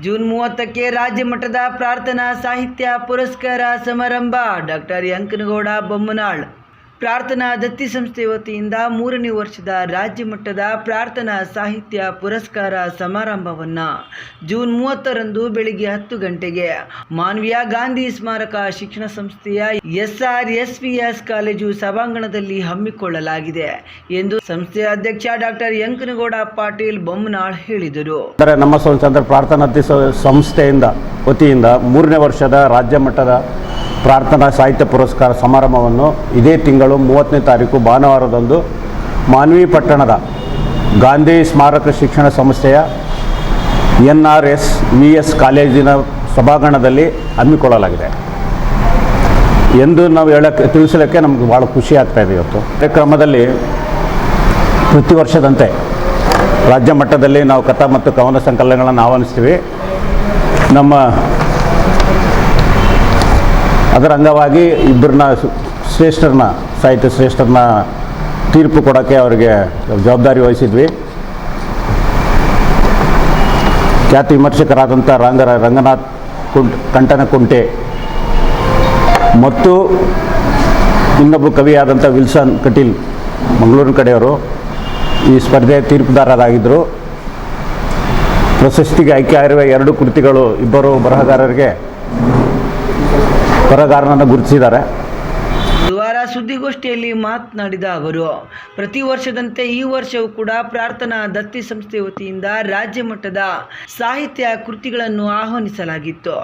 June ಮೂವತ್ತಕ್ಕೆ ರಾಜ್ಯ ಮಟ್ಟದ ಪ್ರಾರ್ಥನಾ ಸಾಹಿತ್ಯ ಪುರಸ್ಕಾರ ಸಮಾರಂಭ. ಡಾಕ್ಟರ್ ಯಂಕನಗೌಡ ಬೊಮ್ಮನಾಳ್. ಪ್ರಾರ್ಥನಾ ದತ್ತಿ ಸಂಸ್ಥೆ ವತಿಯಿಂದ ಮೂರನೇ ವರ್ಷದ ರಾಜ್ಯ ಮಟ್ಟದ ಪ್ರಾರ್ಥನಾ ಸಾಹಿತ್ಯ ಪುರಸ್ಕಾರ ಸಮಾರಂಭವನ್ನು ಜೂನ್ ಮೂವತ್ತರಂದು ಬೆಳಿಗ್ಗೆ ಹತ್ತು ಗಂಟೆಗೆ ಮಾನವೀಯ ಗಾಂಧಿ ಸ್ಮಾರಕ ಶಿಕ್ಷಣ ಸಂಸ್ಥೆಯ ಎಸ್ಆರ್ ಎಸ್ಪಿಎಸ್ ಕಾಲೇಜು ಸಭಾಂಗಣದಲ್ಲಿ ಹಮ್ಮಿಕೊಳ್ಳಲಾಗಿದೆ ಎಂದು ಸಂಸ್ಥೆಯ ಅಧ್ಯಕ್ಷ ಡಾಕ್ಟರ್ ಯಂಕನಗೌಡ ಪಾಟೀಲ್ ಬೊಮ್ಮನಾಳ್ ಹೇಳಿದರು. ನಮ್ಮ ಪ್ರಾರ್ಥನಾ ಸಂಸ್ಥೆಯಿಂದ ವತಿಯಿಂದ ಮೂರನೇ ವರ್ಷದ ರಾಜ್ಯ ಮಟ್ಟದ ಪ್ರಾರ್ಥನಾ ಸಾಹಿತ್ಯ ಪುರಸ್ಕಾರ ಸಮಾರಂಭವನ್ನು ಇದೇ ತಿಂಗಳು ಮೂವತ್ತನೇ ತಾರೀಕು ಭಾನುವಾರದಂದು ಮಾನ್ವಿ ಪಟ್ಟಣದ ಗಾಂಧಿ ಸ್ಮಾರಕ ಶಿಕ್ಷಣ ಸಂಸ್ಥೆಯ N R S V S ಕಾಲೇಜಿನ ಸಭಾಂಗಣದಲ್ಲಿ ಹಮ್ಮಿಕೊಳ್ಳಲಾಗಿದೆ. ಎಂದು ನಾವು ಹೇಳಕ್ಕೆ ತಿಳಿಸಲಿಕ್ಕೆ ನಮಗೆ ಭಾಳ ಖುಷಿ ಆಗ್ತಾ ಇದೆ ಇವತ್ತು. ಕಾರ್ಯಕ್ರಮದಲ್ಲಿ ಪ್ರತಿ ವರ್ಷದಂತೆ ರಾಜ್ಯ ಮಟ್ಟದಲ್ಲಿ ನಾವು ಕಥಾ ಮತ್ತು ಕವನ ಸಂಕಲನಗಳನ್ನು ಆಹ್ವಾನಿಸ್ತೀವಿ. ನಮ್ಮ ಅದರ ಅಂಗವಾಗಿ ಇಬ್ಬರನ್ನ ಶ್ರೇಷ್ಠರನ್ನ, ಸಾಹಿತ್ಯ ಶ್ರೇಷ್ಠರನ್ನ ತೀರ್ಪು ಕೊಡೋಕ್ಕೆ ಅವರಿಗೆ ಜವಾಬ್ದಾರಿ ವಹಿಸಿದ್ವಿ. ಖ್ಯಾತಿ ವಿಮರ್ಶಕರಾದಂಥ ರಂಗ ರಂಗನಾಥ್ ಕುಂಟ್ ಕುಂಟೆ ಮತ್ತು ಇನ್ನೊಬ್ಬ ಕವಿಯಾದಂಥ ವಿಲ್ಸನ್ ಕಟೀಲ್, ಮಂಗಳೂರಿನ ಕಡೆಯವರು ಈ ಸ್ಪರ್ಧೆ ತೀರ್ಪುದಾರರಾಗಿದ್ದರು. ಪ್ರಶಸ್ತಿಗೆ ಆಯ್ಕೆ ಆಗಿರುವ ಎರಡು ಕೃತಿಗಳು ಇಬ್ಬರು ಬರಹಗಾರರಿಗೆ ಬರಹಗಾರನನ್ನು ಗುರುತಿಸಿದ್ದಾರೆ. ಬುಧವಾರ ಸುದ್ದಿಗೋಷ್ಠಿಯಲ್ಲಿ ಮಾತನಾಡಿದ ಅವರು, ಪ್ರತಿ ವರ್ಷದಂತೆ ಈ ವರ್ಷವೂ ಕೂಡ ಪ್ರಾರ್ಥನಾ ದತ್ತಿ ಸಂಸ್ಥೆ ವತಿಯಿಂದ ರಾಜ್ಯ ಮಟ್ಟದ ಸಾಹಿತ್ಯ ಕೃತಿಗಳನ್ನು ಆಹ್ವಾನಿಸಲಾಗಿತ್ತು.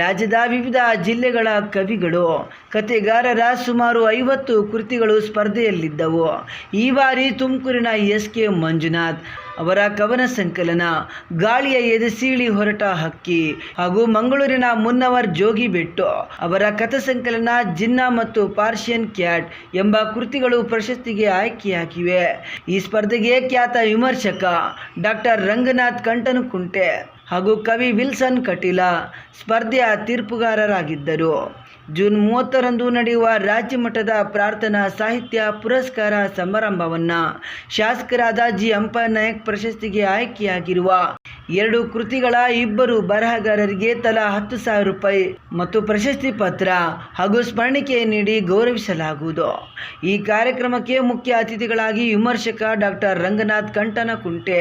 ರಾಜ್ಯದ ವಿವಿಧ ಜಿಲ್ಲೆಗಳ ಕವಿಗಳು ಕತೆಗಾರರ ಸುಮಾರು ಐವತ್ತು ಕೃತಿಗಳು ಸ್ಪರ್ಧೆಯಲ್ಲಿದ್ದವು. ಈ ಬಾರಿ ತುಮಕೂರಿನ ಎಸ್ ಕೆ ಮಂಜುನಾಥ್ ಅವರ ಕವನ ಸಂಕಲನ ಗಾಳಿಯ ಎದೆಸೀಳಿ ಹೊರಟ ಹಕ್ಕಿ ಹಾಗೂ ಮಂಗಳೂರಿನ ಮುನ್ನವರ್ ಜೋಗಿ ಬೆಟ್ಟು. ಅವರ ಕಥಾ ಸಂಕಲನ ಜಿನ್ನ ಮತ್ತು ಪಾರ್ಷಿಯನ್ ಕ್ಯಾಟ್ ಎಂಬ ಕೃತಿಗಳು ಪ್ರಶಸ್ತಿಗೆ ಆಯ್ಕೆಯಾಗಿವೆ. ಈ ಸ್ಪರ್ಧೆಗೆ ಖ್ಯಾತ ವಿಮರ್ಶಕ ಡಾಕ್ಟರ್ ರಂಗನಾಥ್ ಕಂಟನಕುಂಟೆ ಹಾಗೂ ಕವಿ ವಿಲ್ಸನ್ ಕಟೀಲ ಸ್ಪರ್ಧೆಯ ತೀರ್ಪುಗಾರರಾಗಿದ್ದರು. ಜೂನ್ ಮೂವತ್ತರಂದು ನಡೆಯುವ ರಾಜ್ಯ ಮಟ್ಟದ ಪ್ರಾರ್ಥನಾ ಸಾಹಿತ್ಯ ಪುರಸ್ಕಾರ ಸಮಾರಂಭವನ್ನು ಶಾಸಕರಾದ ಜಿ ನಾಯಕ್ ಪ್ರಶಸ್ತಿಗೆ ಆಯ್ಕೆಯಾಗಿರುವ ಎರಡು ಕೃತಿಗಳ ಇಬ್ಬರು ಬರಹಗಾರರಿಗೆ ತಲಾ ಹತ್ತು ಸಾವಿರ ರೂಪಾಯಿ ಮತ್ತು ಪ್ರಶಸ್ತಿ ಪತ್ರ ಹಾಗೂ ಸ್ಮರಣಿಕೆ ನೀಡಿ ಗೌರವಿಸಲಾಗುವುದು. ಈ ಕಾರ್ಯಕ್ರಮಕ್ಕೆ ಮುಖ್ಯ ಅತಿಥಿಗಳಾಗಿ ವಿಮರ್ಶಕ ಡಾಕ್ಟರ್ ರಂಗನಾಥ್ ಕಂಟನಕುಂಟೆ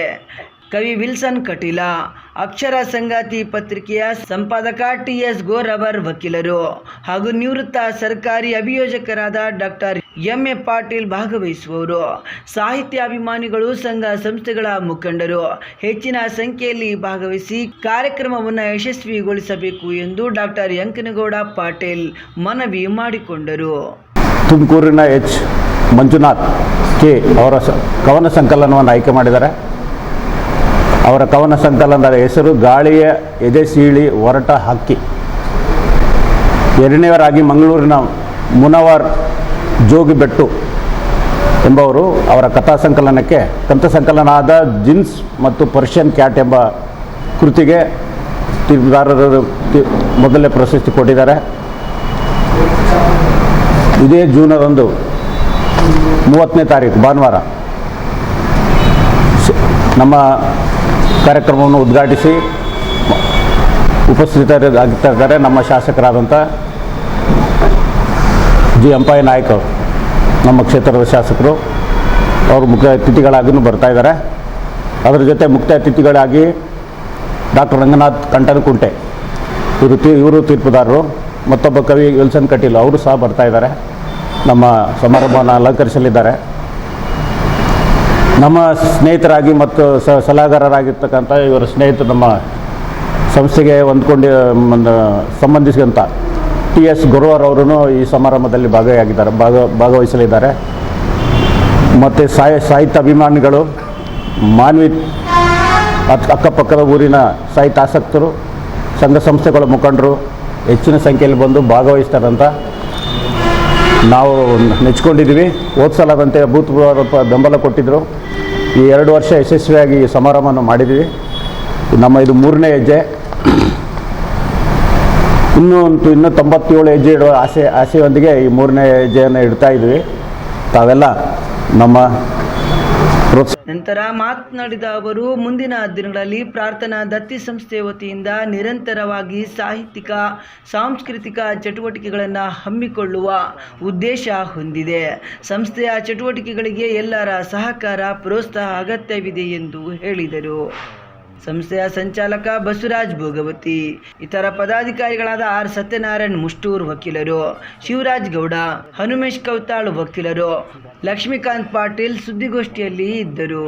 ಕವಿ ವಿಲ್ಸನ್ ಕಟೀಲ, ಅಕ್ಷರ ಸಂಗಾತಿ ಪತ್ರಿಕೆಯ ಸಂಪಾದಕ ಟಿ ಎಸ್ ಗೋರವರ್ ವಕೀಲರು ಹಾಗೂ ನಿವೃತ್ತ ಸರ್ಕಾರಿ ಅಭಿಯೋಜಕರಾದ ಡಾಕ್ಟರ್ ಎಂ ಎ ಪಾಟೀಲ್ ಭಾಗವಹಿಸುವವರು. ಸಾಹಿತ್ಯಾಭಿಮಾನಿಗಳು ಸಂಘ ಸಂಸ್ಥೆಗಳ ಮುಖಂಡರು. ಹೆಚ್ಚಿನ ಸಂಖ್ಯೆಯಲ್ಲಿ ಭಾಗವಹಿಸಿ ಕಾರ್ಯಕ್ರಮವನ್ನು ಯಶಸ್ವಿಗೊಳಿಸಬೇಕು ಎಂದು ಡಾಕ್ಟರ್ ಯಂಕನಗೌಡ ಪಾಟೀಲ್ ಮನವಿ ಮಾಡಿಕೊಂಡರು. ತುಮಕೂರಿನ ಎಚ್. ಮಂಜುನಾಥ್ ಕೆ. ಅವರ ಕವನ ಸಂಕಲನವನ್ನು ಆಯ್ಕೆ ಮಾಡಿದ್ದಾರೆ. ಅವರ ಕವನ ಸಂಕಲನದ ಹೆಸರು ಗಾಳಿಯ ಎದೆ ಸೀಳಿ ಹೊರಟ ಹಕ್ಕಿ. ಎರಡನೇವರಾಗಿ ಮಂಗಳೂರಿನ ಮುನವರ್ ಜೋಗಿಬೆಟ್ಟು ಎಂಬವರು ಅವರ ಕಥಾ ಸಂಕಲನಕ್ಕೆ ಕಂತ ಸಂಕಲನ ಆದ ಜಿನ್ಸ್ ಮತ್ತು ಪರ್ಷಿಯನ್ ಕ್ಯಾಟ್ ಎಂಬ ಕೃತಿಗೆ ತೀರ್ಪುದಾರರು ಮೊದಲೇ ಪ್ರಶಸ್ತಿ ಕೊಟ್ಟಿದ್ದಾರೆ. ಇದೇ ಜೂನರಂದು ಮೂವತ್ತನೇ ತಾರೀಕು ಭಾನುವಾರ. ನಮ್ಮ ಕಾರ್ಯಕ್ರಮವನ್ನು ಉದ್ಘಾಟಿಸಿ ಉಪಸ್ಥಿತರಾಗಿರ್ತಾರೆ ನಮ್ಮ ಶಾಸಕರಾದಂಥ ಜಿ ಅಂಪಾಯ ನಾಯ್ಕ ಅವರು ನಮ್ಮ ಕ್ಷೇತ್ರದ ಶಾಸಕರು. ಅವರು ಮುಖ್ಯ ಅತಿಥಿಗಳಾಗಿಯೂ ಬರ್ತಾ ಇದ್ದಾರೆ. ಅದರ ಜೊತೆ ಮುಖ್ಯ ಅತಿಥಿಗಳಾಗಿ ಡಾಕ್ಟರ್ ರಂಗನಾಥ್ ಕಂಠನಕುಂಟೆ, ಇವರು ತೀ, ಇವರು ತೀರ್ಪುದಾರರು. ಮತ್ತೊಬ್ಬ ಕವಿ ವಿಲ್ಸನ್ ಕಟೀಲ್, ಅವರು ಸಹ ಬರ್ತಾ ಇದ್ದಾರೆ. ನಮ್ಮ ಸಮಾರಂಭವನ್ನು ಅಲಂಕರಿಸಲಿದ್ದಾರೆ. ನಮ್ಮ ಸ್ನೇಹಿತರಾಗಿ ಮತ್ತು ಸಲಹಾಗಾರರಾಗಿರ್ತಕ್ಕಂಥ ಇವರ ಸ್ನೇಹಿತರು ನಮ್ಮ ಸಂಸ್ಥೆಗೆ ಹೊಂದ್ಕೊಂಡು ಒಂದು ಸಂಬಂಧಿಸಿದಂಥ ಟಿ ಎಸ್ ಗುರುವಾರ್ ಅವರು ಈ ಸಮಾರಂಭದಲ್ಲಿ ಭಾಗಿಯಾಗಿದ್ದಾರೆ, ಭಾಗ, ಭಾಗವಹಿಸಲಿದ್ದಾರೆ. ಮತ್ತು ಸಾಯ, ಸಾಹಿತ್ಯ ಅಭಿಮಾನಿಗಳು ಮಾನ್ವಿ ಅಕ್- ಅಕ್ಕಪಕ್ಕದ ಊರಿನ ಸಾಹಿತ್ಯ ಆಸಕ್ತರು, ಸಂಘ ಸಂಸ್ಥೆಗಳ ಮುಖಂಡರು ಹೆಚ್ಚಿನ ಸಂಖ್ಯೆಯಲ್ಲಿ ಬಂದು ಭಾಗವಹಿಸ್ತಾರಂತ ನಾವು ನೆಚ್ಕೊಂಡಿದ್ದೀವಿ ಓದ್ಸಲಾದಂತೆ ಸಲದಂತೆ ಅಭೂತಪೂರ್ವ ಬೆಂಬಲ ಕೊಟ್ಟಿದ್ದರು ಈ ಎರಡು ವರ್ಷ ಯಶಸ್ವಿಯಾಗಿ ಈ ಸಮಾರಂಭವನ್ನು ಮಾಡಿದ್ದೀವಿ. ನಮ್ಮ ಇದು ಮೂರನೇ ಹೆಜ್ಜೆ. ಇನ್ನೂ ಒಂದು ಇನ್ನೂ ತೊಂಬತ್ತೇಳು ಹೆಜ್ಜೆ ಇಡುವ ಆಸೆ, ಆಸೆಯೊಂದಿಗೆ ಈ ಮೂರನೇ ಹೆಜ್ಜೆಯನ್ನು ಇಡ್ತಾ ಇದ್ದೀವಿ. ತಾವೆಲ್ಲ ನಮ್ಮ ನಂತರ ಮಾತನಾಡಿದ ಅವರು, ಮುಂದಿನ ದಿನಗಳಲ್ಲಿ ಪ್ರಾರ್ಥನಾ ದತ್ತಿ ಸಂಸ್ಥೆ ವತಿಯಿಂದ ನಿರಂತರವಾಗಿ ಸಾಹಿತ್ಯಿಕ, ಸಾಂಸ್ಕೃತಿಕ ಚಟುವಟಿಕೆಗಳನ್ನು ಹಮ್ಮಿಕೊಳ್ಳುವ ಉದ್ದೇಶ ಹೊಂದಿದೆ. ಸಂಸ್ಥೆಯ ಚಟುವಟಿಕೆಗಳಿಗೆ ಎಲ್ಲರ ಸಹಕಾರ, ಪ್ರೋತ್ಸಾಹ ಅಗತ್ಯವಿದೆ ಎಂದು ಹೇಳಿದರು. ಸಂಸ್ಥೆಯ ಸಂಚಾಲಕ ಬಸವರಾಜ್ ಭೋಗವತಿ, ಇತರ ಪದಾಧಿಕಾರಿಗಳಾದ ಆರ್. ಸತ್ಯನಾರಾಯಣ್ ಮುಷ್ಟೂರ್ ವಕೀಲರು, ಶಿವರಾಜ್ ಗೌಡ, ಹನುಮೇಶ್ ಕೌತಾಳ್ ವಕೀಲರು, ಲಕ್ಷ್ಮೀಕಾಂತ್ ಪಾಟೀಲ್ ಸುದ್ದಿಗೋಷ್ಠಿಯಲ್ಲಿ ಇದ್ದರು.